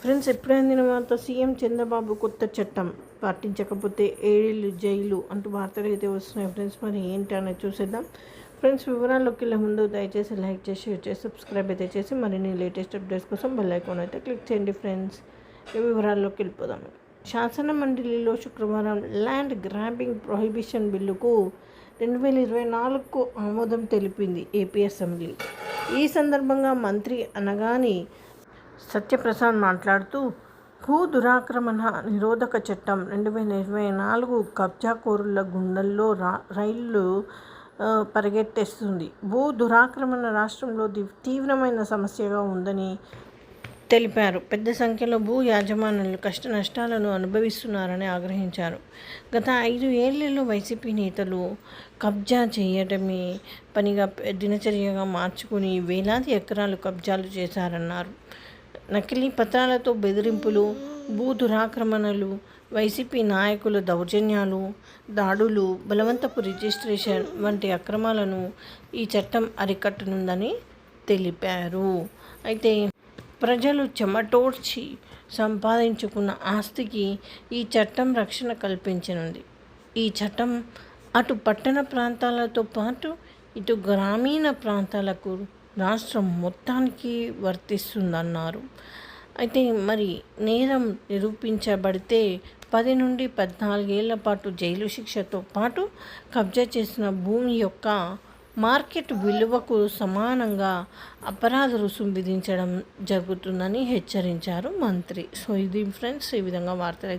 Friends ఎప్పుడైందిన తర్వాత CM Chandrababu కొత్త చట్టం పాటించకపోతే ఏడేళ్ళు జైలు అంటూ వార్తలు అయితే వస్తున్నాయి ఫ్రెండ్స్. మరి ఏంటి అనేది చూసేద్దాం. ఫ్రెండ్స్ వివరాల్లోకి వెళ్ళే ముందు దయచేసి లైక్ చేసి షేర్ చేసి సబ్స్క్రైబ్ అయితే చేసి మరిన్ని లేటెస్ట్ అప్డేట్స్ కోసం బెల్ ఐకాన్ అయితే క్లిక్ చేయండి ఫ్రెండ్స్. ఈ వివరాల్లోకి వెళ్ళిపోదాం. శాసన మండలిలో శుక్రవారం ల్యాండ్ గ్రాబింగ్ ప్రొహిబిషన్ బిల్లుకు రెండు వేల ఇరవై నాలుగుకు ఆమోదం తెలిపింది ఏపీ అసెంబ్లీ. ఈ సందర్భంగా మంత్రి అనగాని సత్యప్రసాద్ మాట్లాడుతూ భూ దురాక్రమణ నిరోధక చట్టం రెండు వేల ఇరవై నాలుగు కబ్జాకోరుల గుండెల్లో రా రైళ్ళు పరిగెట్టేస్తుంది పరిగెత్తేస్తుంది. భూ దురాక్రమణ రాష్ట్రంలో తీవ్రమైన సమస్యగా ఉందని తెలిపారు. పెద్ద సంఖ్యలో భూ యాజమానులు కష్ట నష్టాలను అనుభవిస్తున్నారని ఆగ్రహించారు. గత ఐదు ఏళ్ళలో వైసీపీ నేతలు కబ్జా చేయడమే పనిగా దినచర్యగా మార్చుకుని వేలాది ఎకరాలు కబ్జాలు చేశారన్నారు. నకిలీ పత్రాలతో బెదిరింపులు భూ దురాక్రమణలు వైసీపీ నాయకుల దౌర్జన్యాలు దాడులు బలవంతపు రిజిస్ట్రేషన్ వంటి అక్రమాలను ఈ చట్టం అరికట్టనుందని తెలిపారు. అయితే ప్రజలు చెమటోడ్చి సంపాదించుకున్న ఆస్తికి ఈ చట్టం రక్షణ కల్పించనుంది. ఈ చట్టం అటు పట్టణ ప్రాంతాలతో పాటు ఇటు గ్రామీణ ప్రాంతాలకు రాష్ట్రం మొత్తానికి వర్తిస్తుందన్నారు. అయితే మరి నేరం నిరూపించబడితే పది నుండి పద్నాలుగేళ్ళ పాటు జైలు శిక్షతో పాటు కబ్జా చేసిన భూమి యొక్క మార్కెట్ విలువకు సమానంగా అపరాధ రుసుము విధించడం జరుగుతుందని హెచ్చరించారు మంత్రి. సో ఇది ఫ్రెండ్స్ ఈ విధంగా వార్తలు అయితే